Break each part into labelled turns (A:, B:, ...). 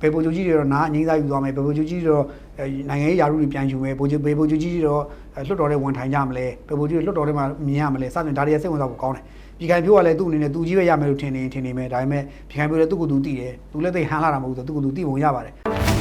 A: ဘယ်ဗိုလ်ချုပ်ကြီးတွေတော့နားအငိမ့်စားယူသွားမယ်ဘယ်ဗိုလ်ချုပ်ကြီးတွေတော့အဲနိုင်ငံရေးယာရုတွေပြန်ယူမယ်ဗိုလ်ချုပ်ဘယ်ဗိုလ်ချုပ်ကြီးတွေတော့အဲလွတ်တော်ထဲဝန်ထိုင်ကြမလဲဘယ်ဗိုလ်ချုပ်တွေလွတ်တော်ထဲမှာမြင်ရမလဲစသဖြင့်ဒါတွေစိတ်ဝင်စားဖို့ကောင်းတယ်ပြည်ခိုင်ပြိုးကလည်းသူ့အနေနဲ့သူကြီးပဲရမယ်လို့ထင်နေထင်နေမယ်ဒါပေမဲ့ပြည်ခိုင်ပြိုးလည်းသူ့ကိုယ်သူသိတယ်သူလည်းသိဟန်လာတာမဟုတ်ဘူးသူ့ကိုယ်သူသိပုံရပါတယ်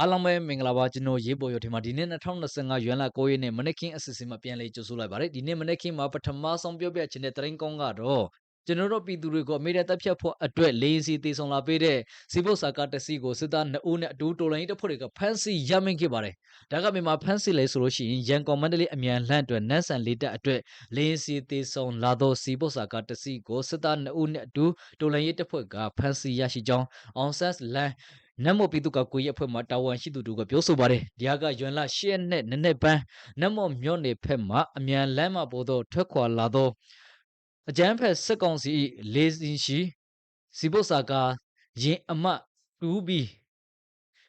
B: အားလုံးပဲမင်္ဂလာပါကျွန်တော်ရေးပေါ်ရထင်မှာဒီနေ့2025ရွမ်လ9ရက်နေ့မနက်ခင်းအစီအစဉ်မှာပြန်လည်ကြိုဆိုလိုက်ပါတယ်ဒီနေ့မနက်ခင်းမှာပထမဆုံးပြောပြချင်တဲ့သတင်းကောင်းကတော့ကျွန်တော်တို့ပြည်သူတွေကိုအမေရိကန်တပ်ဖြတ်ဖို့အတွက်လေးစီတည်ဆောင်လာပေးတဲ့စီဘုတ်စာကတစီကိုစစ်သား2ဦးနဲ့အတူတော်လိုင်းတပ်ဖွဲ့တွေကဖမ်းဆီးရမိခဲ့ပါတယ်ဒါကမြန်မာဖမ်းဆီးလဲဆိုလို့ရှိရင်ရန်ကုန်မန္တလေးအမြန်လှမ်းအတွက်နန်းဆန်လေးတပ်အတွက်လေးစီတည်ဆောင်လာသောစီဘုတ်စာကတစီကိုစစ်သား2ဦးနဲ့အတူတော်လိုင်းတပ်ဖွဲ့ကဖမ်းဆီးရရှိကြောင်းအောင်ဆန်းလန် နတ်မော်ပြည်သူ့ကကိုရဲ့အဖွဲ့မှတာဝန်ရှိသူတို့ကပြောဆိုပါတယ်။ဒီဟာကရွမ်လ၈ရက်နဲ့နည်းနည်းပန်းနတ်မော်မြို့နယ်ဖက်မှအမြန်လမ်းမပေါ်သောထွက်ခွာလာသောအကြမ်းဖက်စစ်ကောင်စီ၏လေးစင်ရှိစီဘုတ်စာကရင်အမတ် 2B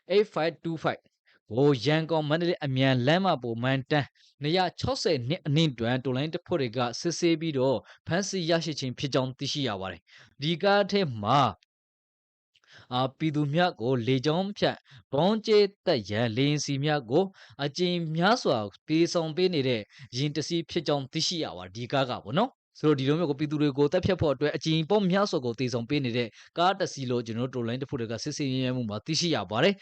B: 8525ကိုရန်ကုန်မန္တလေးအမြန်လမ်းမပေါ်မန်တန်း160နှစ်အနည်းတွင်တိုလိုင်းတစ်ဖွဲ့တွေကစစ်ဆေးပြီးတော့ဖမ်းဆီးရရှိခြင်းဖြစ်ကြောင်းသိရှိရပါတယ်။ဒီကားထဲမှာအာ ပြည်သူများကို လေကြောင်းဖြတ်ဘုံကျဲတက်ရန်လေရင်စီများကို အကျဉ်များစွာပေးဆောင်ပေးနေတဲ့ရင်တစီဖြစ်ကြောင်းသိရှိရပါတယ်ဒီကားကပေါ့နော်ဆိုတော့ဒီလိုမျိုးကိုပြည်သူတွေကိုတက်ဖြတ်ဖို့အတွက်အကျဉ်ပေါများစွာကိုတည်ဆောင်ပေးနေတဲ့ကားတစ်စီလို့ကျွန်တော်တို့တိုလိုင်းတစ်ခုတွေကစစ်စစ်ရဲရဲမှုမှာသိရှိရပါတယ်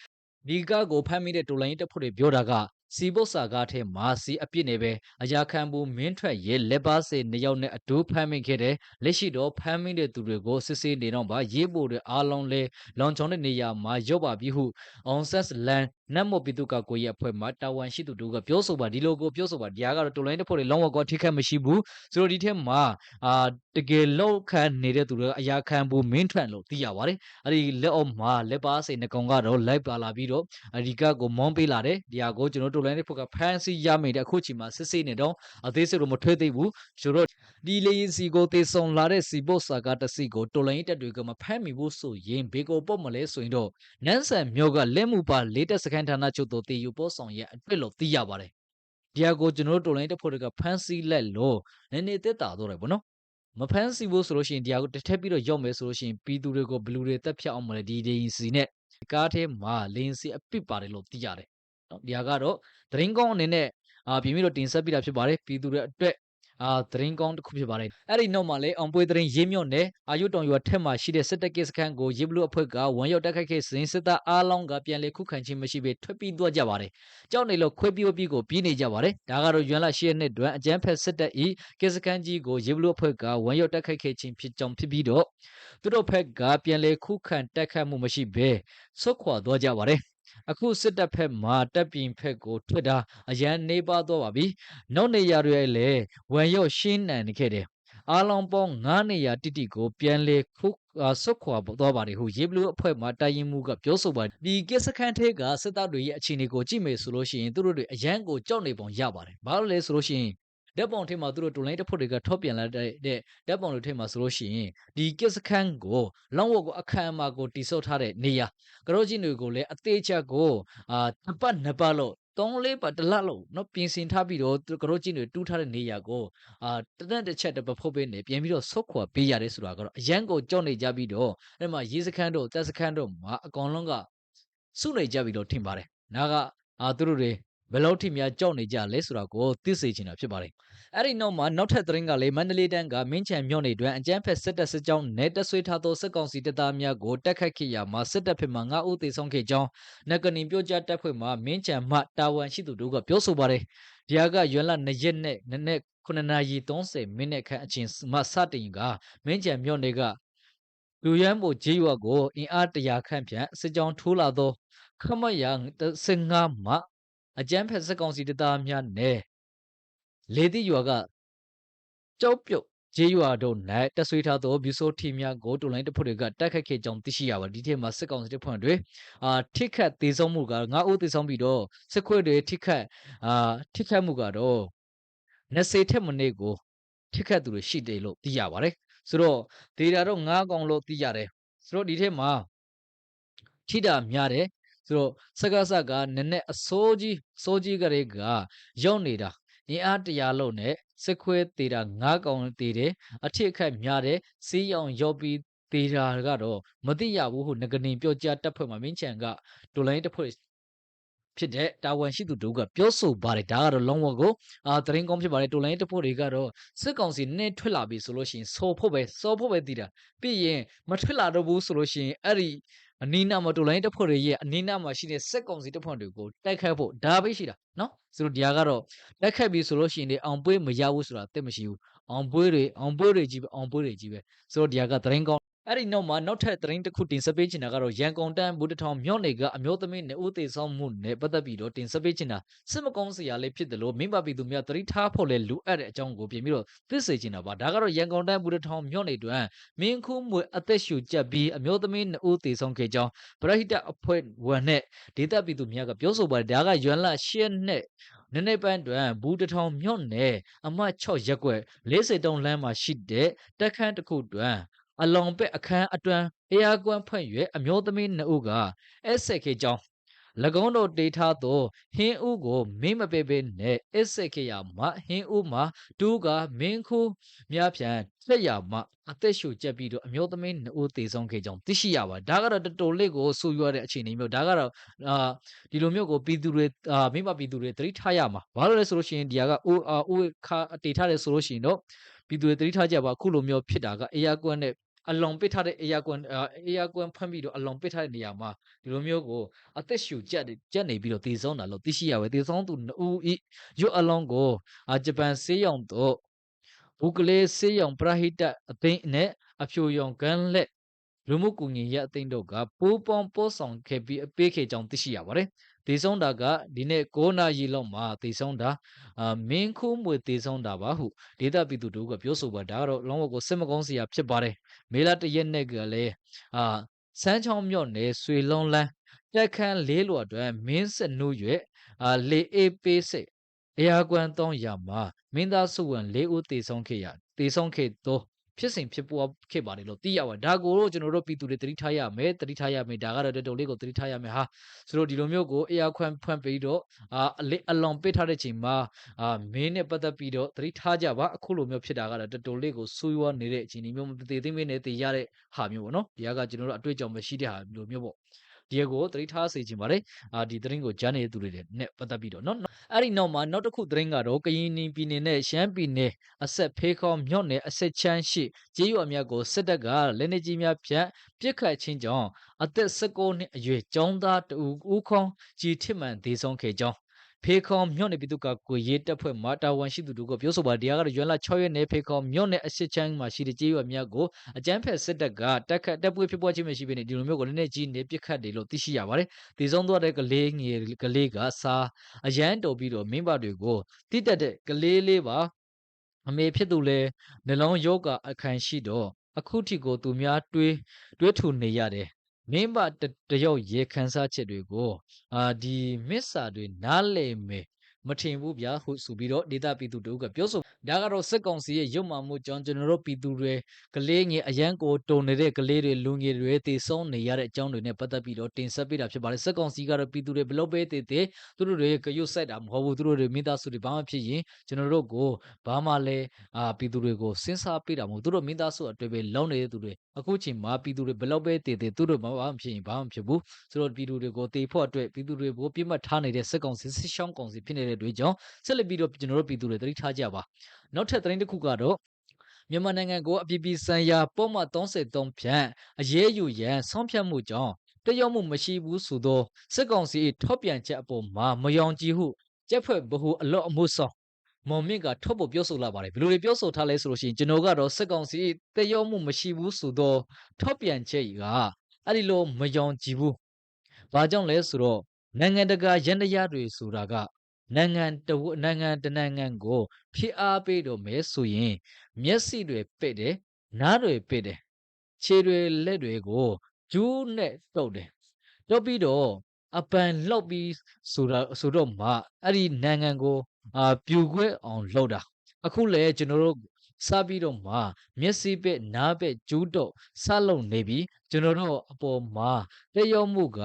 B: ဒီကားကိုဖမ်းမိတဲ့တိုလိုင်းတစ်ခုတွေပြောတာက စီဘုတ်စာကားထဲမှာစီအပြစ်နေပဲအရာခံဘူးမင်းထွက်ရဲလက်ပါစေနှစ်ယောက်နဲ့အတူဖမ်းမိခဲ့တဲ့လက်ရှိတော့ဖမ်းမိတဲ့သူတွေကိုစစ်ဆေးနေတော့ပါရေးဖို့တဲ့အားလုံးလဲလောင်ချောင်းတဲ့နေရာမှာရော့ပါပြီဟုအောင်ဆက်လန်နတ်မော်ပြည်သူ့ကကိုရဲ့အဖွဲ့မှာတာဝန်ရှိသူတို့ကပြောဆိုပါဒီလိုကိုပြောဆိုပါဒီဟာကတော့တိုလိုင်းတစ်ဖွဲ့တွေလောင်းဝကောထိခတ်မရှိဘူးဆိုတော့ဒီထက်မှာအာတကယ်လောက်ခံနေတဲ့သူတွေကအရာခံဘူးမင်းထွက်လို့သိရပါတယ်အဲ့ဒီလက်အောက်မှာလက်ပါစိန်နှကောင်ကတော့လိုက်ပါလာပြီးတော့အဒီကကိုမွန်ပေးလာတယ်ဒီဟာကိုကျွန်တော်တိုလိုင်းတစ်ဖွဲ့ကဖမ်းဆီးရမိတဲ့အခုချိန်မှာစစ်ဆေးနေတော့အသေးစိတ်တော့မထွေးသေးဘူးဆိုတော့ဒီလေရင်စီကိုတေဆုံလာတဲ့စီဘုတ်စာကတစီကိုတိုလိုင်းတက်တွေကမဖမ်းမိဘူးဆိုရင်ဘေကိုပေါ့မလဲဆိုရင်တော့နန်းဆန်မျိုးကလက်မှုပါလေးတက်စကန်ဌာနချုပ်တို့တေယူပို့ဆောင်ရဲ့အတွက်လို့သိရပါတယ်ဒီဟာကိုကျွန်တော်တို့တိုလိုင်းတက်ဖို့တွေကဖမ်းဆီးလက်လို့နည်းနည်းတက်တာတော့တယ်ဗောနော်မဖမ်းဆီးဘူးဆိုလို့ရှိရင်ဒီဟာကိုတစ်ထက်ပြီးတော့ရောက်မယ်ဆိုလို့ရှိရင်ပြည်သူတွေကိုဘလူတွေတက်ဖြတ်အောင်မလဲဒီဒေရင်စီနဲ့ကားထဲမှာလင်းစီအပစ်ပါတယ်လို့သိရတယ် နော်ဒီဟာကတော့သတင်းကောင်းအနေနဲ့အာပြင်ပြီးတော့တင်ဆက်ပြတာဖြစ်ပါတယ်ပြည်သူတွေအတွက်အာသတင်းကောင်းတစ်ခုဖြစ်ပါတယ်အဲ့ဒီနောက်မှာလေအောင်ပွေးသတင်းရေးမြုံနဲ့အာယုတောင်ရွာထက်မှာရှိတဲ့စစ်တပ်ကစခန်းကိုရေဘလူအဖွဲ့ကဝန်ရောက်တက်ခိုက်ခဲ့စဉ်စစ်တပ်အားလုံးကပြန်လေခုခံခြင်းမရှိဘဲထွက်ပြီးသွားကြပါတယ်ကြောက်နေလို့ခွဲပြီးပြီးကိုပြေးနေကြပါတယ်ဒါကတော့ရွမ်လရှရက်နှစ်တွင်အကြမ်းဖက်စစ်တပ်ဤကစခန်းကြီးကိုရေဘလူအဖွဲ့ကဝန်ရောက်တက်ခိုက်ခဲ့ခြင်းဖြစ်ကြောင်းဖြစ်ပြီးတော့သူတို့ဘက်ကပြန်လေခုခံတက်ခတ်မှုမရှိဘဲဆုတ်ခွာသွားကြပါတယ် အခုစစ်တပ်ဖက်မှာတပ်ပြင်ဖက်ကိုထွက်တာအရန်နေပါတော့ပါပြီ။နောက်နေရာတွေလည်းဝံရော့ရှင်းနန်နေခဲ့တယ်။အားလုံးပေါင်း9နေရာတိတိကိုပြန်လေခုအာဆုတ်ခွာသွားပါတယ်ဟုရေဘလူးအဖွဲ့မှတိုင်ရင်မှုကပြောဆိုပါတယ်။ဒီကစ်စခန်းထဲကစစ်သားတွေရဲ့အခြေအနေကိုကြည့်မယ်ဆိုလို့ရှိရင်သူတို့တွေအရန်ကိုကြောက်နေပုံရပါတယ်။ဘာလို့လဲဆိုလို့ရှိရင် ဓာတ်ပုံထဲမှာသူတို့တိုလိုင်းတစ်ဖက်တွေကထောက်ပြန်လာတဲ့တဲ့ဓာတ်ပုံတွေထဲမှာဆိုလို့ရှိရင်ဒီကစ်စခန်းကိုလောင်းဝတ်ကိုအခမ်းအမာကိုတိစောက်ထားတဲ့နေရာကရောကြီးတွေကိုလည်းအသေးချာကိုအာတစ်ပတ်နှစ်ပတ်လို့သုံးလေးပတ်တစ်လလို့နော်ပြင်ဆင်ထားပြီးတော့ကရောကြီးတွေတူးထားတဲ့နေရာကိုအာတနက်တစ်ချက်တစ်ပတ်ဖို့ပေးနေပြန်ပြီးတော့ဆုတ်ခွာပေးရတယ်ဆိုတာကတော့အရန်ကိုကြောက်နေကြပြီးတော့အဲ့မှာရေးစခန်းတို့တက်စခန်းတို့မှာအကောင်လုံးကစုနေကြပြီးတော့ထင်ပါတယ်နာကအာသူတို့တွေ ဘယ်လောက်ထိများကြောက်နေကြလဲဆိုတာကိုသိစေချင်တာဖြစ်ပါတယ်။အဲ့ဒီနောက်မှာနောက်ထပ်သတင်းကလည်းမန္တလေးတန်းကမင်းချံမြို့နယ်တွင်အကြမ်းဖက်စစ်တပ်စစ်ကြောင်းနဲ့တဆွေးထားသောစစ်ကောင်စီတပ်သားများကိုတက်ခတ်ခဲ့ရာမှာစစ်တပ်ဖက်မှ9ဦးသေဆုံးခဲ့ကြောင်းနဂနီပြောကြားတပ်ဖွဲ့မှမင်းချံမှတာဝန်ရှိသူတို့ကပြောဆိုပါတယ်။ဒီဟာကရွမ်လ2ရက်နဲ့နနက်9နာရီ30မိနစ်ခန့်အချိန်မှစတင်ကမင်းချံမြို့နယ်ကလူရန်မိုဂျေးရွာကိုအင်အားတရာခန့်ဖြန့်စစ်ကြောင်းထိုးလာသောခမရ15မှ အကြမ်းဖက်စစ်ကောင်စီတပ်သားများနဲ့လေတိရွာကကြောက်ပြုတ်ဂျေးရွာတို့၌တက်ဆွေးထားသောဗျူဆိုထီများကိုတူလိုင်းတပ်ဖွဲ့တွေကတိုက်ခတ်ခဲ့ကြောင်းသိရှိရပါတယ်ဒီထဲမှာစစ်ကောင်စီတပ်ဖွဲ့တွေအာထိခတ်သေးဆုံးမှုက9ဦးသေဆုံးပြီးတော့စစ်ခွေတွေထိခတ်အာထိခတ်မှုကတော့20ထက်မနည်းကိုထိခတ်သူတွေရှိတယ်လို့သိရပါတယ်ဆိုတော့ဒေတာတော့9កောင်လို့သိရတယ်ဆိုတော့ဒီထဲမှာထိတာများတယ် ဆိုတော့စကားစကနည်းနည်းအစိုးကြီးအစိုးကြီးကလေးကရောက်နေတာအင်အားတရားလုံးနဲ့စစ်ခွဲသေးတာငါးကောင်သေးတယ်အထစ်အခက်များတယ်စီးရောင်ရောက်ပြီးသေးတာကတော့မသိရဘူးဟုငကနေပြောကြားတက်ဖွဲ့မှာမင်းချန်ကဒိုလိုင်းတက်ဖွဲ့ဖြစ်တဲ့တာဝန်ရှိသူတို့ကပြောဆိုပါတယ်ဒါကတော့လုံးဝကိုအာတရင်ကောင်းဖြစ်ပါတယ်တိုလိုင်းတက်ဖို့တွေကတော့စစ်ကောင်စီနဲ့ထွက်လာပြီဆိုလို့ရှိရင်စော်ဖို့ပဲစော်ဖို့ပဲတည်တာပြီးရင်မထွက်လာတော့ဘူးဆိုလို့ရှိရင်အဲ့ဒီ အနီးနားမှာတိုလိုင်းတက်ဖို့တွေရဲ့အနီးနားမှာရှိတဲ့စစ်ကောင်စီတက်ဖို့တွေကိုတိုက်ခတ်ဖို့ဒါပဲရှိတာနော်ဆိုတော့ဒီဟာကတော့တိုက်ခတ်ပြီဆိုလို့ရှိရင်ဒီအောင်ပွဲမရဘူးဆိုတာသိမရှိဘူးအောင်ပွဲတွေအောင်ပွဲတွေကြီးပဲအောင်ပွဲတွေကြီးပဲဆိုတော့ဒီဟာကတရင်ကောင်း အဲ့ဒီနောက်မှာနောက်ထပ်သတင်းတစ်ခုတင်ဆက်ပေးချင်တာကတော့ရန်ကုန်တန်းဘူတထောင်မြော့နေကအမျိုးသမီးနဲ့ဦးသေးဆောင်မှုနဲ့ပတ်သက်ပြီးတော့တင်ဆက်ပေးချင်တာစစ်မကောင်းစရာလေးဖြစ်တယ်လို့မိဘပြည်သူများသတိထားဖို့လဲလိုအပ်တဲ့အကြောင်းကိုပြင်ပြီးတော့သိစေချင်တာပါဒါကတော့ရန်ကုန်တန်းဘူတထောင်မြော့နေတွင်မင်းခူးမွေအသက်ရှူကြက်ပြီးအမျိုးသမီးနဲ့ဦးသေးဆောင်ခဲ့ကြောင်းပရဟိတအဖွဲ့ဝင်နဲ့ဒေသပြည်သူများကပြောဆိုပါတယ်ဒါကရွမ်လရှစ်နဲ့နည်းနည်းပန်းတွင်ဘူးတထောင်မြော့နယ်အမှတ်6ရက်ွက်40တုံးလမ်းမှာရှိတဲ့တက်ခန်းတစ်ခုတွင် အလောင်ပက်အခန်းအတွန်းအေယာကွမ်းဖွင့်၍အမျိုးသမီးနှစ်ဦးကအဲဆက်ခေကြောင်း၎င်းတို့တေထားသောဟင်းဦးကိုမင်းမပေပေနဲ့အစ်ဆက်ခေရမှဟင်းဦးမှာတူးကမင်းခူးများဖြန်ဆက်ရမှအသက်ရှူကျက်ပြီးတော့အမျိုးသမီးနှစ်ဦးတေဆုံးခဲ့ကြောင်းသိရှိရပါဒါကတော့တော်တော်လေးကိုဆူရွာတဲ့အခြေအနေမျိုးဒါကတော့အာဒီလိုမျိုးကိုပြည်သူတွေအာမိမပြည်သူတွေသတိထားရမှာဘာလို့လဲဆိုလို့ရှိရင်ဒီဟာကအိုအာအိုခါတေထားတယ်ဆိုလို့ရှိရင်တော့ပြည်သူတွေသတိထားကြပါအခုလိုမျိုးဖြစ်တာကအေယာကွန်းနဲ့ အလွန်ပစ်ထားတဲ့အေယာကွန်းအေယာကွန်းဖမ်းပြီးတော့အလွန်ပစ်ထားတဲ့နေရာမှာဒီလိုမျိုးကိုအသက်ရှူကြက်ကြက်နေပြီးတော့တည်ဆုံးတာလို့သိရှိရပဲတည်ဆုံးသူနှစ်ဦးဤရွတ်အလွန်ကိုအာဂျပန်ဆေးရုံတော့ဘူကလေးဆေးရုံပရဟိတအသိန်းနဲ့အဖြူရောင်ကန်လက်လူမှုကူညီရေးအသိန်းတို့ကပူးပေါင်းပို့ဆောင်ခဲ့ပြီးအပေးခဲ့ကြောင်းသိရှိရပါတယ်။ တည်ဆုံးတာကဒီနေ့9နာရီလောက်မှာတည်ဆုံးတာအာမင်းခုမွေတည်ဆုံးတာပါဟုဒေတာပြည်သူတို့ကပြောဆိုပါဒါကတော့လုံးဝကိုစစ်မကောင်းစရာဖြစ်ပါတယ်။မေလာတရက်နဲ့ကလည်းအာစမ်းချောင်းမြော့နယ်ဆွေလုံးလန်းတက်ခန်းလေးလွအတွက်မင်းစနုရွဲ့အာလေအေးပေးစိတ်အရာကွမ်တောင်းရမှာမင်းသားစုဝင်လေးဦးတည်ဆုံးခဲ့ရတည်ဆုံးခဲ့တော့ ဖြစ်စဉ်ဖြစ်ပေါ်ခဲ့ပါတယ်လို့သိရပါတယ်ဒါကိုတော့ကျွန်တော်တို့ပြည်သူတွေသတိထားရမယ်သတိထားရမယ်ဒါကတော့တော်တော်လေးကိုသတိထားရမယ်ဟာဆိုတော့ဒီလိုမျိုးကိုအရာခွန့်ဖွန့်ပြီးတော့အာအလေးအလွန်ပစ်ထားတဲ့ချိန်မှာအာမင်းနဲ့ပတ်သက်ပြီးတော့သတိထားကြပါအခုလိုမျိုးဖြစ်တာကတော့တော်တော်လေးကိုဆူရွားနေတဲ့အခြေအနေမျိုးမသေးသေးမင်းနဲ့တည်ရတဲ့ဟာမျိုးပေါ့နော်ဒီကကျွန်တော်တို့အတွေ့အကြုံမရှိတဲ့ဟာမျိုးမျိုးပေါ့ ဒီကိုသတိထားစေချင်ပါတယ်အာဒီသတင်းကိုကြားနေတဲ့သူတွေနဲ့ပတ်သက်ပြီးတော့နော်အဲ့ဒီနောက်မှာနောက်တစ်ခုသတင်းကတော့ကရင်ပြည်နယ်နဲ့ရှမ်းပြည်နယ်အဆက်ဖေးခေါမြော့နယ်အဆက်ချမ်းရှိကျေးရွာများကိုစစ်တပ်ကလက်နေကြီးများဖြန့်ပြစ်ခတ်ခြင်းကြောင့်အသက်16နှစ်အရွယ်ကျောင်းသားတူဦးခေါင်းကြီးထစ်မှန်ဒေဆုံးခဲ့ကြောင်း ဖေခေါမြို့နယ်ပြည်သူ့ကကိုရေးတပ်ဖွဲ့မှတာဝန်ရှိသူတို့ကပြောဆိုပါတရားကတော့ရွမ်လ6ရက်နေ့ဖေခေါမြို့နယ်အစစ်ချမ်းမှာရှိတဲ့ကြေးရွာများကိုအကြမ်းဖက်စစ်တပ်ကတက်ခတ်တပ်ပွေးဖြစ်ပွားခြင်းမရှိဘဲနဲ့ဒီလိုမျိုးကိုလည်းနဲ့ကြီးနေပြစ်ခတ်တယ်လို့သိရှိရပါတယ်။ဒီဆုံးသွားတဲ့ကလေးငယ်ကလေးကစာအရန်တော်ပြီးတော့မင်းပါတွေကိုတိတက်တဲ့ကလေးလေးပါအမေဖြစ်သူလဲနှလုံးယောဂအခန့်ရှိတော့အခုထိကိုသူများတွေးတွေးထူနေရတယ် မင်းဘတရုတ်ရေခန်းစားချက်တွေကိုအာဒီမစ္စာတွေနားလည်မယ်မထင်ဘူးဗျာဟုဆိုပြီးတော့ဒေတာပြည်သူတို့ကပြောဆို ဒါကတော့စစ်ကောင်စီရဲ့ရုပ်မှမှုကြောင့်ကျွန်တော်တို့ပြည်သူတွေကလေးငယ်အရန်ကိုတုံနေတဲ့ကလေးတွေလူငယ်တွေတည်ဆုံးနေရတဲ့အကြောင်းတွေနဲ့ပတ်သက်ပြီးတော့တင်ဆက်ပေးတာဖြစ်ပါတယ်စစ်ကောင်စီကတော့ပြည်သူတွေဘလို့ပဲတည်တည်သူတို့တွေကရွတ်ဆက်တာမဟုတ်ဘူးသူတို့တွေမိသားစုတွေဘာမှဖြစ်ရင်ကျွန်တော်တို့ကိုဘာမှလဲအာပြည်သူတွေကိုစဉ်းစားပေးတာမဟုတ်သူတို့မိသားစုအတွေ့ပဲလုံးနေတဲ့သူတွေအခုချိန်မှာပြည်သူတွေဘလို့ပဲတည်တည်သူတို့ဘာမှဖြစ်ရင်ဘာမှဖြစ်ဘူးဆိုတော့ပြည်သူတွေကိုတေဖို့အတွက်ပြည်သူတွေကိုပြစ်မှတ်ထားနေတဲ့စစ်ကောင်စီစစ်ရှောင်းကောင်စီဖြစ်နေတဲ့တွေကြောင့်ဆက်လက်ပြီးတော့ကျွန်တော်တို့ပြည်သူတွေသတိထားကြပါနောက်ထပ်သတင်းတစ်ခုကတော့မြန်မာနိုင်ငံကိုအပြည်ပြည်ဆိုင်ရာပုံမှန်33ဖြန့်အရေးယူရန်ဆုံးဖြတ်မှုကြောင့်တရုတ်မှုမရှိဘူးဆိုသောစစ်ကောင်စီထောက်ပြန်ချက်အပေါ်မှာမယုံကြည်ဟုကျက်ဖွဲ့ဗဟုအလော့အမှုဆောင်မော်မင့်ကထုတ်ဖို့ပြောဆိုလာပါတယ်ဘယ်လိုတွေပြောဆိုထားလဲဆိုလို့ရှိရင်ကျွန်တော်ကတော့စစ်ကောင်စီတရုတ်မှုမရှိဘူးဆိုသောထောက်ပြန်ချက်ကအဲ့ဒီလိုမယုံကြည်ဘူးဘာကြောင့်လဲဆိုတော့နိုင်ငံတကာရန်တရားတွေဆိုတာက နိုင်ငံတဝနိုင်ငံတနိုင်ငံကိုဖိအားပေးတော့မဲဆိုရင် မျက်စိတွေပိတ်တယ်နားတွေပိတ်တယ်ခြေတွေလက်တွေကိုဂျူးနဲ့တုပ်တယ်တုပ်ပြီးတော့အပန်လောက်ပြီးဆိုတာဆိုတော့မှအဲ့ဒီနိုင်ငံကိုအာပြူခွဲအောင်လှုပ်တာအခုလေကျွန်တော်တို့စပြီးတော့မှမျက်စိပဲ့နားပဲ့ကျူးတော့စလုံနေပြီကျွန်တော်တို့အပေါ်မှာတက်ရောက်မှုက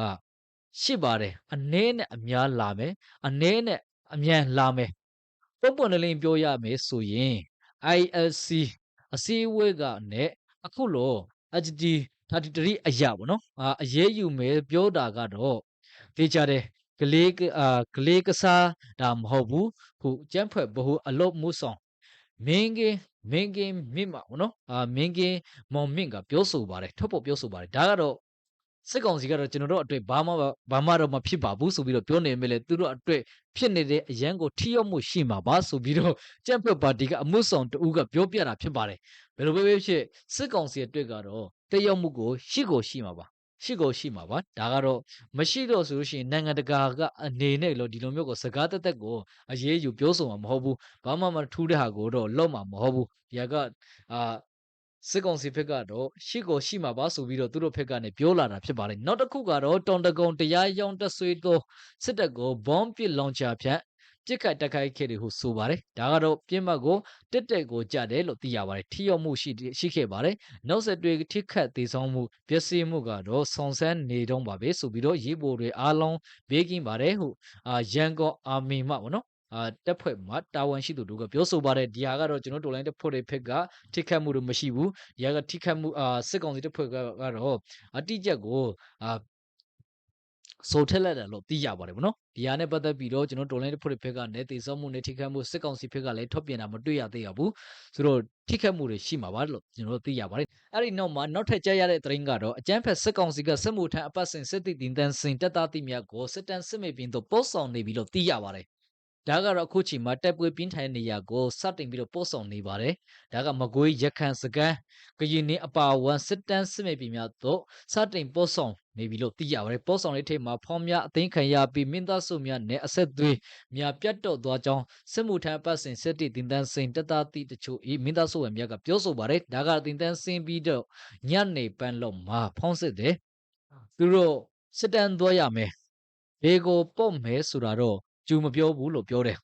B: ရှိပါတယ်အနည်းနဲ့အများလာမယ်အနည်းနဲ့ အမြန်လာမယ်ပုံပွန်လင်းပြောရမယ်ဆိုရင် ILC အစည်းအဝေးကနဲ့အခုလို့ HD 33အရာပေါ့နော်အာအရေးယူမယ်ပြောတာကတော့တေချာတယ်ကလေးကအာကလေးကစားဒါမဟုတ်ဘူးခုကျန်းဖွဲ့ဘဟုအလုတ်မှုဆောင်မင်းကင်းမင်းကင်းမြင့်မှာပေါ့နော်အာမင်းကင်းမောင်မြင့်ကပြောဆိုပါတယ်ထုတ်ပေါ်ပြောဆိုပါတယ်ဒါကတော့ စစ်ကောင်စီကတော့ကျွန်တော်တို့အတွက်ဘာမှဘာမှတော့မဖြစ်ပါဘူးဆိုပြီးတော့ပြောနေမယ်လေသူတို့အတွက်ဖြစ်နေတဲ့အရန်ကိုထိရောက်မှုရှိမှာပါဆိုပြီးတော့ကျန်းဖွဲ့ပါတီကအမှုဆောင်တူကပြောပြတာဖြစ်ပါတယ်ဘယ်လိုပဲဖြစ်စစ်ကောင်စီအတွက်ကတော့တက်ရောက်မှုကိုရှိကိုရှိမှာပါရှိကိုရှိမှာပါဒါကတော့မရှိတော့ဆိုလို့ရှိရင်နိုင်ငံတကာကအနေနဲ့လို့ဒီလိုမျိုးကိုစကားတက်တက်ကိုအရေးယူပြောဆိုမှာမဟုတ်ဘူးဘာမှမထူးတဲ့ဟာကိုတော့လောက်မှာမဟုတ်ဘူးဒီကအာ စစ်ကောင်စီဘက်ကတော့ရှိကိုရှိမှာပါဆိုပြီးတော့သူတို့ဘက်ကနေပြောလာတာဖြစ်ပါတယ်နောက်တစ်ခုကတော့တွန်တကုံတရားရောင်းတက်ဆွေးသောစစ်တပ်ကိုဘုံပစ်လောင်ချဖြန့်ပြစ်ခတ်တက်ခိုက်ခဲ့တယ်ဟုဆိုပါတယ်ဒါကတော့ပြစ်မှတ်ကိုတက်တက်ကိုကြတယ်လို့သိရပါတယ်ထိရောက်မှုရှိရှိခဲ့ပါတယ်နောက်ဆက်တွဲထိခတ်သေးဆောင်မှုပျက်စီးမှုကတော့ဆောင်ဆန်းနေတော့ပါပဲဆိုပြီးတော့ရေးပေါ်တွေအားလုံးဘေးကင်းပါတယ်ဟုအာရန်ကုန်အာမီမှပေါ့နော် အာတက်ဖွဲ့မှာတာဝန်ရှိသူတို့ကပြောဆိုပါတယ်ဒီဟာကတော့ကျွန်တော်တို့လိုင်းတက်ဖွဲ့တွေဖက်ကထိခတ်မှုတော့မရှိဘူးဒီဟာကထိခတ်မှုအာစစ်ကောင်စီတက်ဖွဲ့ကကတော့အတိအကျကိုအာဆိုထက်လက်တယ်လို့သိရပါတယ်ဗောနော်ဒီဟာနဲ့ပတ်သက်ပြီးတော့ကျွန်တော်တော်လိုင်းတစ်ဖွဲ့တစ်ဖက်ကနေတည်ဆောက်မှုနဲ့ထိခိုက်မှုစစ်ကောင်စီဖက်ကလည်းထုတ်ပြန်တာမတွေ့ရသေးရဘူးဆိုတော့ထိခိုက်မှုတွေရှိမှာပါလို့ကျွန်တော်တို့သိရပါတယ်အဲ့ဒီနောက်မှာနောက်ထပ်ကြားရတဲ့သတင်းကတော့အကြမ်းဖက်စစ်ကောင်စီကစစ်မှုထမ်းအပတ်စဉ်စစ်တီတင်တန်းစင်တက်သားတိမြတ်ကိုစစ်တမ်းစစ်မေပင်တို့ပို့ဆောင်နေပြီလို့သိရပါတယ် ဒါကတော့အခုချိန်မှာတက်ပွဲပြင်းထန်တဲ့နေရာကိုစတင်ပြီးတော့ပို့ဆောင်နေပါတယ်။ဒါကမကွေးရခန်စကန်ကရင်နေအပါဝမ်စစ်တမ်းစစ်မေပင်များတို့စတင်ပို့ဆောင်နေပြီလို့သိရပါတယ်ပို့ဆောင်လေးထိပ်မှာဖောင်းများအသိခံရပြီးမင်းသားစုများနဲ့အဆက်သွေးများပြတ်တော့သွားကြောင်းစစ်မှုထမ်းပတ်စဉ်စစ်တီတင်တန်းစင်တက်သားတိတချို့ဤမင်းသားစုဝင်များကပြောဆိုပါတယ်ဒါကတင်တန်းစင်ပြီးတော့ညနေပန်းလောက်မှာဖောင်းစစ်တယ်သူတို့စစ်တမ်းသွားရမယ်ဘေကိုပုတ်မယ်ဆိုတာတော့ ကျူမပြောဘူးလို့ပြောတယ်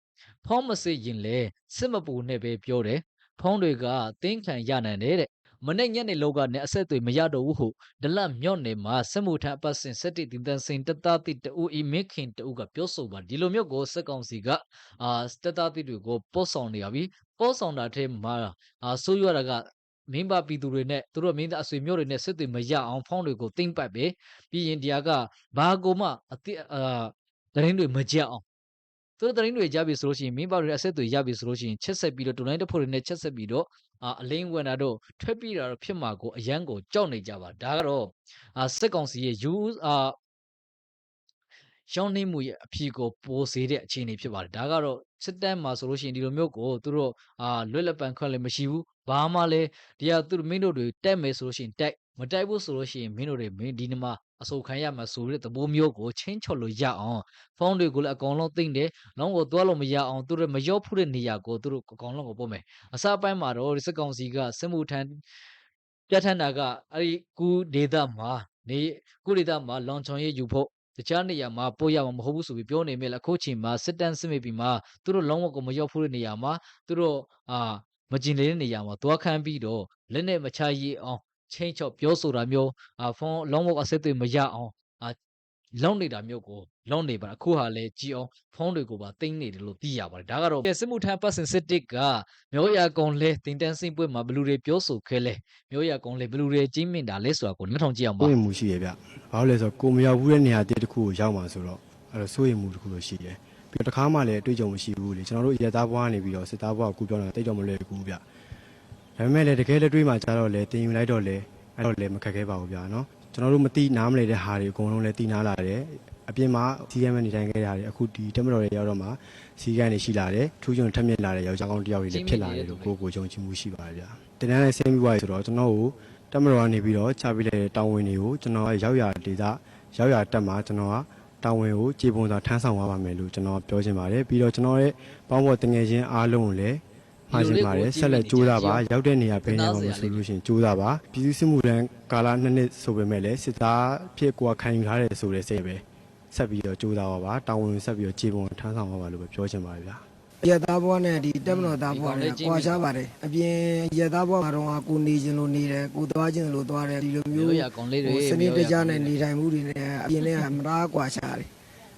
B: ဖောင်းမစစ်ရင်လေစစ်မပူနဲ့ပဲပြောတယ်ဖောင်းတွေကတင်းခံရနိုင်တယ်တဲ့မနေ့ညနေလောက်ကနဲ့အဆက်အသွေးမရတော့ဘူးဟုဒလတ်မြော့နေမှာစက်မှုထအပတ်စဉ်စက်တီတင်တန်စင်တတတိတူအီမစ်ခင်တူကပြောဆိုပါဒီလိုမျိုးကိုစက်ကောင်စီကအာတတတိတွေကိုပို့ဆောင်နေရပြီပို့ဆောင်တာထဲမှာအာဆိုးရတာကမင်းပါပြည်သူတွေနဲ့သူတို့မင်းသားအဆွေမျိုးတွေနဲ့စစ်တွေမရအောင်ဖောင်းတွေကိုတင်းပတ်ပဲပြီးရင်ဒီဟာကဘာကိုမှအတိအာတရင်တွေမကြအောင် သူတို့တရင်တွေကြပြီဆိုလို့ရှိရင်မင်းပါတွေအဆက်တွေရပြီဆိုလို့ရှိရင်ချက်ဆက်ပြီးတော့ဒုနိုင်းတစ်ဖို့တွေနဲ့ချက်ဆက်ပြီးတော့အာအလင်းဝင်တာတော့ထွက်ပြီးတာတော့ဖြစ်မှာကိုအရန်ကိုကြောက်နေကြပါဒါကတော့အာစစ်ကောင်စီရဲ့ယူအာရှောင်းနေမှုရဲ့အဖြေကိုပိုးစေတဲ့အခြေအနေဖြစ်ပါတယ်ဒါကတော့စစ်တမ်းမှာဆိုလို့ရှိရင်ဒီလိုမျိုးကိုသူတို့အာလွတ်လပ်ပန်ခွင့်လည်းမရှိဘူး ဘာမှလည်းဒီဟာသူတို့မင်းတို့တွေတက်မယ်ဆိုလို့ရှိရင်တက်မတိုက်ဘူးဆိုလို့ရှိရင်မင်းတို့တွေမင်းဒီနမှာအဆုခံရမှာဆိုတဲ့သဘောမျိုးကိုချင်းချော်လို့ရအောင်ဖုန်းတွေကိုလည်းအကောင်လုံးသိမ့်တယ်လုံးကိုသွားလို့မရအောင်သူတို့မရော့ဖူးတဲ့နေရာကိုသူတို့အကောင်လုံးကိုပို့မယ်အစားပိုင်းမှာတော့စစ်ကောင်စီကစစ်မှုထမ်းပြဋ္ဌာန်းတာကအဲ့ဒီကူဒေတာမှာနေကူဒေတာမှာလွန်ချောင်ရေးယူဖို့တခြားနေရာမှာပို့ရမှာမဟုတ်ဘူးဆိုပြီးပြောနေမြဲလေအခုချိန်မှာစစ်တမ်းစစ်မိပြီးမှသူတို့လုံးဝကိုမရော့ဖူးတဲ့နေရာမှာသူတို့အာ မကျင်တဲ့နေရာမှာသွားခန်းပြီးတော့လက်နဲ့မချရေးအောင်ချင်းချော့ပြောဆိုတာမျိုးအာဖုန်းလုံးဝအဆက်အသွေးမရအောင်အာလုံးနေတာမျိုးကိုလုံးနေပါအခုဟာလဲကြည်အောင်ဖုန်းတွေကိုပါတင်းနေတယ်လို့သိရပါတယ်ဒါကတော့စစ်မှုထမ်းပတ်စင်စစ်တစ်ကမျိုးရကုံလဲတင်တန်းစင်ပွဲမှာဘလူတွေပြောဆိုခဲလဲမျိုးရကုံလဲဘလူတွေကြီးမြင့်တာလဲဆိုတာကိုနှစ်ထောင်ကြည့်အောင်ပါ
C: စိုးရိမ်မှုရှိရဗျ။ဘာလို့လဲဆိုတော့ကိုမရောက်ဘူးတဲ့နေရာတစ်ခုကိုရောက်မှာဆိုတော့အဲ့တော့စိုးရိမ်မှုတစ်ခုလို့ရှိတယ်။ပြီး တော့တစ်ခါမှလည်းအတွေ့အကြုံမရှိဘူးလေကျွန်တော်တို့ရဲသားဘွားကနေပြီးတော့စစ်သားဘွားကိုကူပြောတာတိတ်တော့မလွယ်ဘူးဗျ။ဒါပေမဲ့လည်းတကယ်လည်းတွေးမှကြားတော့လေတင်ယူလိုက်တော့လေအဲ့တော့လည်းမခက်ခဲပါဘူးဗျာနော်။ကျွန်တော်တို့မသိနားမလဲတဲ့ဟာတွေအကုန်လုံးလည်းသိနာလာတယ်။အပြင်မှာစီကံမနေတိုင်းခဲ့တာတွေအခုဒီတက်မတော်တွေရောက်တော့မှစီကံတွေရှိလာတယ်။ထူးချွန်ထက်မြက်လာတဲ့ယောက်ျားကောင်းတစ်ယောက်တွေလည်းဖြစ်လာတယ်လို့ကိုကိုယုံကြည်မှုရှိပါတယ်ဗျာ။တင်တန်းနဲ့ဆင်းပြီးသွားပြီဆိုတော့ကျွန်တော်တို့တက်မတော်ကနေပြီးတော့ချပြလိုက်တဲ့တောင်းဝင်တွေကိုကျွန်တော်ရောက်ရဒေသရောက်ရတက်မှာကျွန်တော်က တောင်းဝင်ကိုကြေပုံစာထမ်းဆောင်သွားပါမယ်လို့ကျွန်တော်ပြောချင်ပါတယ်ပြီးတော့ကျွန်တော်ရဲ့ပေါင်းဖော်တငယ်ချင်းအားလုံးကိုလည်းမှာချင်ပါတယ်ဆက်လက်ကြိုးစားပါရောက်တဲ့နေရာဘယ်နေရာမှာမဆိုလို့ရှိရင်ကြိုးစားပါပြည်သူစစ်မှုထမ်းကာလနှစ်နှစ်ဆိုပေမဲ့လည်းစစ်သားဖြစ်ကိုယ်ခံယူထားတယ်ဆိုတဲ့စိတ်ပဲဆက်ပြီးတော့ကြိုးစားပါပါတောင်းဝင်ဆက်ပြီးတော့ကြေပုံထမ်းဆောင်ပါပါလို့ပဲပြောချင်ပါတယ်ဗျာ
D: ရသားဘွားနဲ့ဒီတက်မတော်သားဘွားနဲ့ကွာခြားပါတယ်အပြင်ရသားဘွားမှာတော့ကိုနေခြင်းလို့နေတယ်ကိုသွားခြင်းလို့သွားတယ်ဒီလိုမျိုး
B: မျိုးရကောင်လေးတွေ
D: ဟိုစနစ်တကျနဲ့နေထိုင်မှုတွေနဲ့အပြင်နဲ့မသားကွာခြားတယ်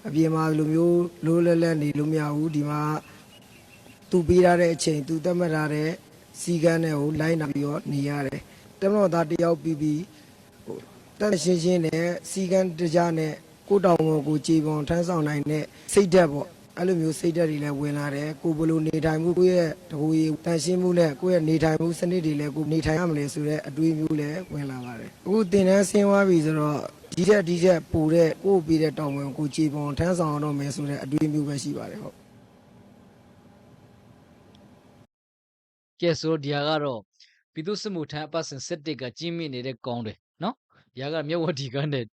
D: အပြင်မှာလိုမျိုးလိုးလဲလဲနေလို့မရဘူးဒီမှာသူပေးရတဲ့အချိန်သူတက်မှတ်ရတဲ့စီကန်းနဲ့ကိုလိုင်းနာပြီးတော့နေရတယ်တက်မတော်သားတယောက်ပြီးပြီးဟိုတက်ရှင်းရှင်းနဲ့စီကန်းတကြနဲ့ကိုတောင်ပေါ်ကိုကြည်ပုံထမ်းဆောင်နိုင်တဲ့စိတ်ဓာတ်ပေါ့ အဲ့လိုမျိုးစိတ်ဓာတ်တွေလည်းဝင်လာတယ်ကိုဘယ်လိုနေထိုင်မှုကိုယ့်ရဲ့တကူကြီးတန်ရှင်းမှုနဲ့ကိုယ့်ရဲ့နေထိုင်မှုစနစ်တွေလည်းကိုနေထိုင်ရမလဲဆိုတဲ့အတွေးမျိုးလည်းဝင်လာပါတယ်အခုတင်တန်းဆင်းသွားပြီဆိုတော့ဒီထက်ဒီထက်ပိုတဲ့ကိုယ့်ပြီးတဲ့တောင်ဝင်ကိုကြည်ပုံထမ်းဆောင်အောင်တော့မယ်ဆိုတဲ့အတွေးမျိုးပဲရှိပါတယ်ဟုတ်
B: ကဲဆိုဒီဟာကတော့ပြည်သူစစ်မှုထမ်းအပတ်စဉ်စစ်တစ်ကကြီးမြင့်နေတဲ့ကောင်းတယ်နော်ဒီဟာကမြတ်ဝတီကန်းတဲ့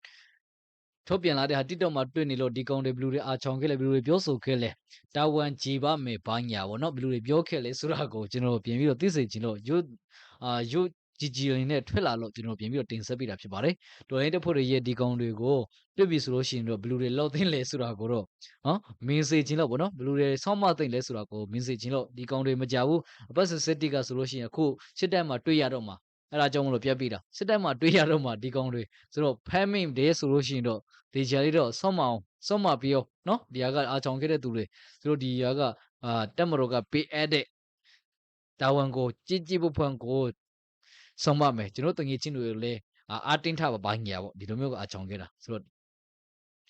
B: ထုတ်ပြန်လာတဲ့ဟာတိတော့မှတွေ့နေလို့ဒီကောင်းတွေဘလူတွေအာချောင်ခဲ့လဲဘလူတွေပြောဆိုခဲ့လဲတာဝန်ကြည်ပါမယ်ဘာညာဗောနော်ဘလူတွေပြောခဲ့လဲဆိုတာကိုကျွန်တော်ပြင်ပြီးတော့သိစေချင်လို့ရုပ်အာရုပ်ကြီးကြီးရင်းနဲ့ထွက်လာလို့ကျွန်တော်ပြင်ပြီးတော့တင်ဆက်ပေးတာဖြစ်ပါတယ်တော်ရင်တက်ဖို့တွေရဲ့ဒီကောင်းတွေကိုတွေ့ပြီဆိုလို့ရှိရင်တော့ဘလူတွေလောက်သိလဲဆိုတာကိုတော့နော်မင်းစေချင်းလို့ဗောနော်ဘလူတွေဆောင်းမသိမ့်လဲဆိုတာကိုမင်းစေချင်းလို့ဒီကောင်းတွေမကြဘူးအပတ်စစ်စစ်တီကဆိုလို့ရှိရင်အခုစစ်တပ်မှာတွေ့ရတော့မှာ အဲ့ဒါကြောင့်မလို့ပြတ်ပြီးတာစစ်တပ်မှာတွေ့ရတော့မှာဒီကောင်တွေဆိုတော့ဖမ်းမိန်တယ်ဆိုလို့ရှိရင်တော့ဒီဂျာလေးတော့ဆော့မအောင်ဆော့မပြီးအောင်နော်ဒီဟာကအာချောင်ခဲ့တဲ့သူတွေသူတို့ဒီဟာကအာတက်မတော်ကပေးအပ်တဲ့တာဝန်ကိုကြည်ကြည်ဖို့ဖွင့်ကိုဆော့မမယ်ကျွန်တော်တငယ်ချင်းတွေလည်းအာအာတင်းထားပါဘာညာပေါ့ဒီလိုမျိုးကအာချောင်ခဲ့တာဆိုတော့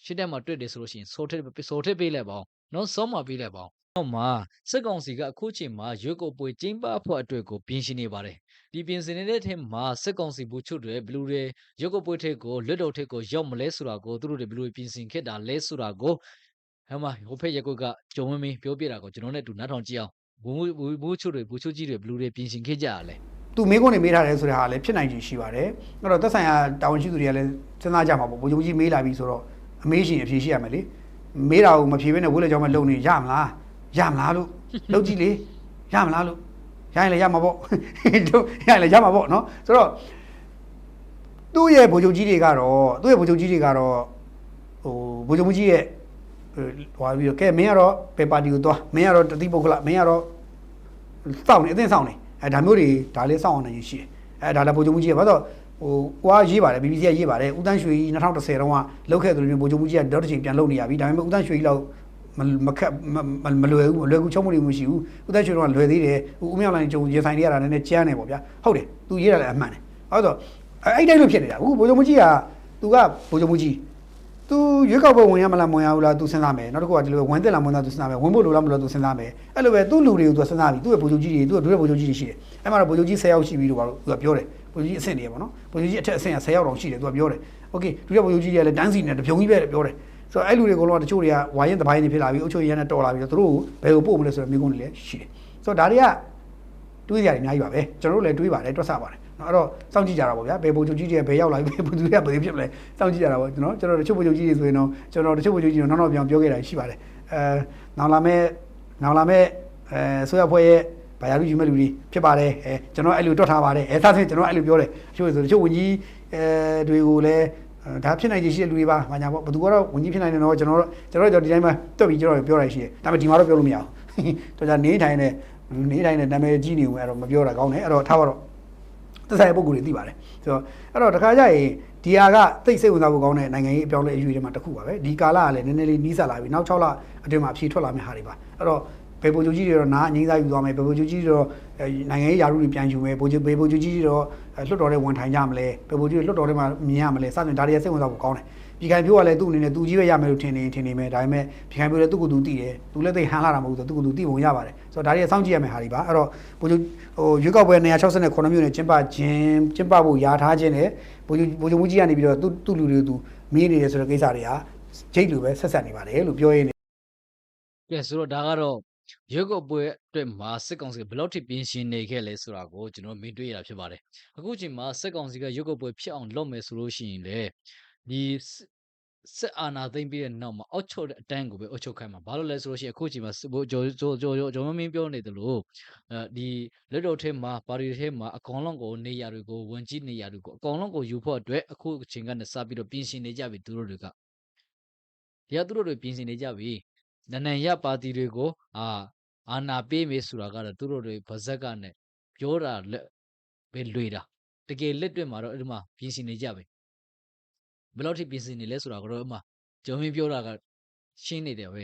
B: ရှစ်တက်မှာတွေ့တယ်ဆိုလို့ရှိရင်ဆိုထစ်ဆိုထစ်ပေးလိုက်ပါအောင်နော်ဆော့မပေးလိုက်ပါအောင် နောက်မှာစစ်ကောင်စီကအခုချိန်မှာရွေးကောက်ပွဲကျင်းပဖို့အတွက်ကိုပြင်ဆင်နေပါတယ်ဒီပြင်ဆင်နေတဲ့ထဲမှာစစ်ကောင်စီဘူချုပ်တွေဘလူတွေရွေးကောက်ပွဲထက်ကိုလွတ်တော်ထက်ကိုရောက်မလဲဆိုတာကိုသူတို့တွေဘလူတွေပြင်ဆင်ခဲ့တာလဲဆိုတာကိုဟမ်မဟိုဖက်ရက်ကွက်ကကြုံဝင်းမင်းပြောပြတာကိုကျွန်တော်နဲ့အတူနားထောင်ကြည့်အောင်ဘူဘူဘူချုပ်တွေဘူချုပ်ကြီးတွေဘလူတွေပြင်ဆင်ခဲ့ကြရလဲ
A: သူမေးခွန်းတွေမေးထားတယ်ဆိုတဲ့ဟာလည်းဖြစ်နိုင်ချင်ရှိပါတယ်အဲ့တော့သက်ဆိုင်ရာတာဝန်ရှိသူတွေကလည်းစဉ်းစားကြမှာပေါ့ဘိုးချုပ်ကြီးမေးလာပြီဆိုတော့အမေးရှင်အဖြေရှိရမယ်လေမေးတာကိုမဖြေဘဲနဲ့ဝိလေကြောင့်မလုံနေရမလား ရမလားလို့လုံကြည့်လေရမလားလို့ရရင်လည်းရမှာပေါ့တို့ရရင်လည်းရမှာပေါ့နော်ဆိုတော့သူ့ရဲ့ဘိုးချုပ်ကြီးတွေကတော့သူ့ရဲ့ဘိုးချုပ်ကြီးတွေကတော့ဟိုဘိုးချုပ်ကြီးရဲ့ဟိုပြီးတော့ကဲမင်းကတော့ပေပါတီကိုသွားမင်းကတော့တတိပုဂ္ဂလမင်းကတော့စောင့်နေအသိစောင့်နေအဲဒါမျိုးတွေဒါလေးစောင့်အောင်နေရှိတယ်အဲဒါလည်းဗိုလ်ချုပ်မှုကြီးကဘာလို့ဟိုကွာရေးပါတယ် BBC ကရေးပါတယ်ဦးတန်းရွှေကြီး2010တုန်းကလောက်ခဲ့သူတွေမျိုးဗိုလ်ချုပ်မှုကြီးကဒေါက်တာချင်းပြန်လုပ်နေရပြီဒါပေမဲ့ဦးတန်းရွှေကြီးလောက် မခက်မလွယ်ဘူးမလွယ်ကူချုံးမလို့မရှိဘူးဦးသက်ချွေတော့လွယ်သေးတယ်ဦးမြောင်လိုင်းကျုံရေဆိုင်လေးရတာနည်းနည်းကြမ်းတယ်ပေါ့ဗျာဟုတ်တယ်သူရေးတာလည်းအမှန်တယ်အဲ့တော့အဲ့တိုင်းလို့ဖြစ်နေတာအခုဘိုးချုပ်မကြီးကသူကဘိုးချုပ်မကြီး तू ရွေးကောက်ပွဲဝင်ရမလားမဝင်ရဘူးလား तू စဉ်းစားမယ်နောက်တစ်ခုကဒီလိုဝင်တက်လားမဝင်လား तू စဉ်းစားမယ်ဝင်ဖို့လိုလားမလိုလား तू စဉ်းစားမယ်အဲ့လိုပဲသူ့လူတွေကို तू စဉ်းစားပြီသူ့ရဲ့ဗိုလ်ချုပ်ကြီးတွေသူ့ရဲ့ဒုရဲဗိုလ်ချုပ်ကြီးတွေရှိတယ်အဲ့မှာတော့ဗိုလ်ချုပ်ကြီး10ယောက်ရှိပြီလို့ပါလို့ तू ကပြောတယ်ဗိုလ်ချုပ်ကြီးအဆင့်တွေပေါ့နော်ဗိုလ်ချုပ်ကြီးအထက်အဆင့်က10ယောက်တောင်ရှိတယ် तू ကပြောတယ် okay ဒုရဲဗိုလ်ချုပ်ကြီးတွေကလည်းတန်းစီနဲ့တပြုံကြီးပဲပြောတယ် ဆိုတော့အဲ့လူတွေကတော့တချို့တွေကဝါရင်တပိုင်းနေဖြစ်လာပြီအုပ်ချုပ်ရေးရနဲ့တော်လာပြီဆိုတော့သူတို့ဘယ်ကိုပို့မလဲဆိုတော့မိကုန်းတွေလည်းရှိတယ်ဆိုတော့ဒါတွေကတွေးကြရတယ်အများကြီးပါပဲကျွန်တော်တို့လည်းတွေးပါတယ်တွက်ဆပါတယ်နော်အဲ့တော့စောင့်ကြည့်ကြတာပေါ့ဗျာဘယ်ဗိုလ်ချုပ်ကြီးတွေဘယ်ရောက်လာပြီဘယ်ဗိုလ်ချုပ်တွေကဘယ်ဖြစ်မလဲစောင့်ကြည့်ကြတာပေါ့နော်ကျွန်တော်တို့တချို့ဗိုလ်ချုပ်ကြီးတွေဆိုရင်တော့ကျွန်တော်တချို့ဗိုလ်ချုပ်ကြီးတွေနောက်နောက်ပြောင်းပြောခဲ့တာရှိပါတယ်အဲနောက်လာမဲ့နောက်လာမဲ့အဲဆိုရဖွဲ့ရဲ့ဘာယာလူယူမဲ့လူတွေဖြစ်ပါတယ်အဲကျွန်တော်အဲ့လိုတွက်ထားပါတယ်အဲသားစင်ကျွန်တော်အဲ့လိုပြောတယ်တချို့ဆိုတချို့ဝန်ကြီးအဲတွေကိုလည်း ဒါဖြစ်နိုင်ခြေရှိတဲ့လူတွေပါဘာညာပေါ့ဘသူကတော့ဝန်ကြီးဖြစ်နိုင်တယ်တော့ကျွန်တော်ကျွန်တော်တို့ဒီတိုင်းမှာတွက်ပြီးကျွန်တော်ပြောရရှိတယ်ဒါပေမဲ့ဒီမှာတော့ပြောလို့မရဘူးတော်ကြနေထိုင်နေနေထိုင်နေနာမည်ကြီးနေဦးအဲ့တော့မပြောတာကောင်းတယ်အဲ့တော့ထားပါတော့သက်ဆိုင်တဲ့ပုံကိုယ်တွေသိပါတယ်ဆိုတော့အဲ့တော့တခါကျရင်ဒီဟာကသိစိတ်ဝင်စားဖို့ကောင်းတဲ့နိုင်ငံရေးအပြောင်းလဲအယူတွေမှာတစ်ခုပါပဲဒီကာလကလည်းနည်းနည်းလေးနီးစပ်လာပြီနောက်6လအတွင်းမှာအဖြေထွက်လာမယ့်ဟာတွေပါအဲ့တော့ ဘေဘိုဂျူကြီးတွေတော့နားအငိမ့်စားယူသွားမယ်ဘေဘိုဂျူကြီးတွေတော့နိုင်ငံရေးယာရုတွေပြန်ယူမယ်ဘိုဂျူဘေဘိုဂျူကြီးတွေတော့လွတ်တော်တွေဝန်ထိုင်ကြမလဲဘေဘိုဂျူတွေလွတ်တော်တွေမှာမြင်ရမလဲစသဖြင့်ဒါတွေစိတ်ဝင်စားဖို့ကောင်းတယ်ပြည်ခိုင်ပြိုးကလည်းသူ့အနေနဲ့သူကြီးပဲရမယ်လို့ထင်နေထင်နေမယ်ဒါပေမဲ့ပြည်ခိုင်ပြိုးလည်းသူ့ကိုယ်သူသိတယ်သူလည်းသိဟန်လာတာမဟုတ်ဘူးသူ့ကိုယ်သူသိပုံရပါတယ်ဆိုတော့ဒါတွေစောင့်ကြည့်ရမယ့်ဟာတွေပါအဲ့တော့ဘိုဂျူဟိုရွေးကောက်ပွဲ169မြို့နယ်ကျင်းပခြင်းကျင်းပဖို့ယာထားခြင်းနဲ့ဘိုဂျူဘိုဂျူမူကြီးကနေပြီးတော့သူ့သူ့လူတွေကိုသူမင်းနေတယ်ဆိုတဲ့ကိစ္စတွေကဂျိတ်လူပဲဆက်ဆက်နေပါတယ်လို့ပြောရင်း
B: ကဲဆိုတော့ဒါကတော့ ရွေးကောက်ပွဲအတွက်မှာစစ်ကောင်စီကဘယ်လောက်ထိပြင်ဆင်နေခဲ့လဲဆိုတာကိုကျွန်တော်မင်းတွေ့ရတာဖြစ်ပါတယ်အခုချိန်မှာစစ်ကောင်စီကရွေးကောက်ပွဲဖြစ်အောင်လုပ်မယ်ဆိုလို့ရှိရင်လေဒီစစ်စစ်အာဏာသိမ်းပြီးတဲ့နောက်မှာအောက်ချုပ်တဲ့အတန်းကိုပဲအုပ်ချုပ်ခိုင်းမှာဘာလို့လဲဆိုလို့ရှိရင်အခုချိန်မှာစစ်ဘိုးဂျော်ဂျော်ဂျော်ဂျော်မင်းပြောနေတယ်လို့အဲဒီလက်တော်ထဲမှာပါတီထဲမှာအကောင်လုံးကိုနေရာတွေကိုဝင်ကြီးနေရာတွေကိုအကောင်လုံးကိုယူဖို့အတွက်အခုအချိန်ကနေစပြီးတော့ပြင်ဆင်နေကြပြီသူတို့တွေကဒီကသူတို့တွေပြင်ဆင်နေကြပြီ နနန်ရပါတီတွေကိုအာအာနာပေးမေဆိုတာကတော့သူတို့တွေဗဇက်ကနဲ့ပြောတာလက်ပဲလွေတာတကယ်လက်တွေ့မှာတော့အဲ့ဒီမှာပြင်ဆင်နေကြပဲဘယ်လောက်ထိပြင်ဆင်နေလဲဆိုတာကတော့အမှဂျုံမင်းပြောတာကရှင်းနေတယ်ပဲ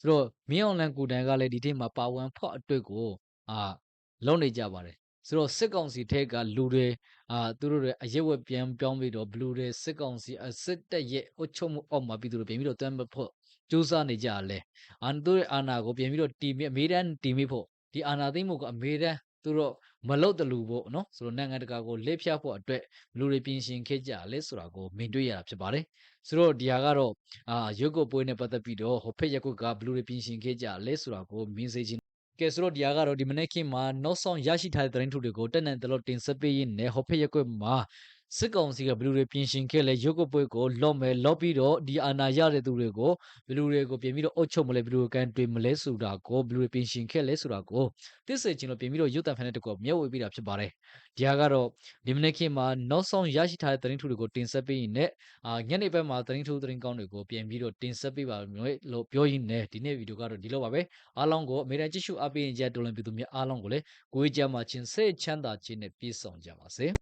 B: ဆိုတော့မင်းအွန်လိုင်းကိုတိုင်ကလည်းဒီထိမှာပါဝင်ဖော့အတွက်ကိုအာလုံးနေကြပါတယ်ဆိုတော့စစ်ကောင်စီထက်ကလူတွေအာသူတို့တွေအရက်ဝက်ပြန်ပြောင်းပြီးတော့ဘလူတွေစစ်ကောင်စီအစစ်တက်ရဲ့အုတ်ချုပ်မှုအောက်မှာပြီးသူတို့ပြန်ပြီးတော့တမ်းဖို့ စူးစမ်းနေကြတယ်အာန်သူရဲ့အာနာကိုပြန်ပြီးတော့တီမီအမေရိကန်တီမီဖို့ဒီအာနာသိမ့်မှုကအမေရိကန်သူတို့မလုတ်တလူဖို့နော်ဆိုတော့နိုင်ငံတကာကိုလက်ဖြတ်ဖို့အတွက်လူတွေပြင်ဆင်ခဲ့ကြလဲဆိုတာကိုမြင်တွေ့ရတာဖြစ်ပါတယ်ဆိုတော့ဒီဟာကတော့အာရုပ်ကိုပွဲနဲ့ပတ်သက်ပြီးတော့ဟိုဖက်ရက်ကွက်ကဘလူတွေပြင်ဆင်ခဲ့ကြလဲဆိုတာကိုမြင်စေချင်ကဲဆိုတော့ဒီဟာကတော့ဒီမနေ့ခင်မှာနောက်ဆုံးရရှိထားတဲ့သတင်းထုတွေကိုတက်နိုင်တယ်လို့တင်ဆက်ပေးရင်းနဲ့ဟိုဖက်ရက်ကွက်မှာ စစ်ကောင်စီကဘလူတွေပြင်ဆင်ခဲ့လဲရုပ်ကိုပွဲကိုလော့မယ်လော့ပြီးတော့ဒီအာနာရတဲ့သူတွေကိုဘယ်လူတွေကိုပြင်ပြီးတော့အုပ်ချုပ်မလဲဘယ်လူကိုကန်တွေမလဲဆိုတာကိုဘယ်လူတွေပြင်ရှင်ခဲ့လဲဆိုတာကိုသိစေချင်လို့ပြင်ပြီးတော့ရုပ်သံဖန်တဲ့တကောမျက်ဝေပေးတာဖြစ်ပါတယ်ဒီဟာကတော့ဒီမနေ့ခေတ်မှာနောက်ဆုံးရရှိထားတဲ့သတင်းထူတွေကိုတင်ဆက်ပေးရင်လည်းအာညနေဘက်မှာသတင်းထူသတင်းကောင်းတွေကိုပြင်ပြီးတော့တင်ဆက်ပေးပါမယ်လို့ပြောရင်းနဲ့ဒီနေ့ဗီဒီယိုကတော့ဒီလိုပါပဲအားလုံးကိုအမေရိကန်ကြည့်ရှုအားပေးရင်ကြတော်လင်ပြည်သူများအားလုံးကိုလည်းကိုယ်ကြမှာချင်းစိတ်ချမ်းသာခြင်းနဲ့ပြည့်စုံကြပါစေ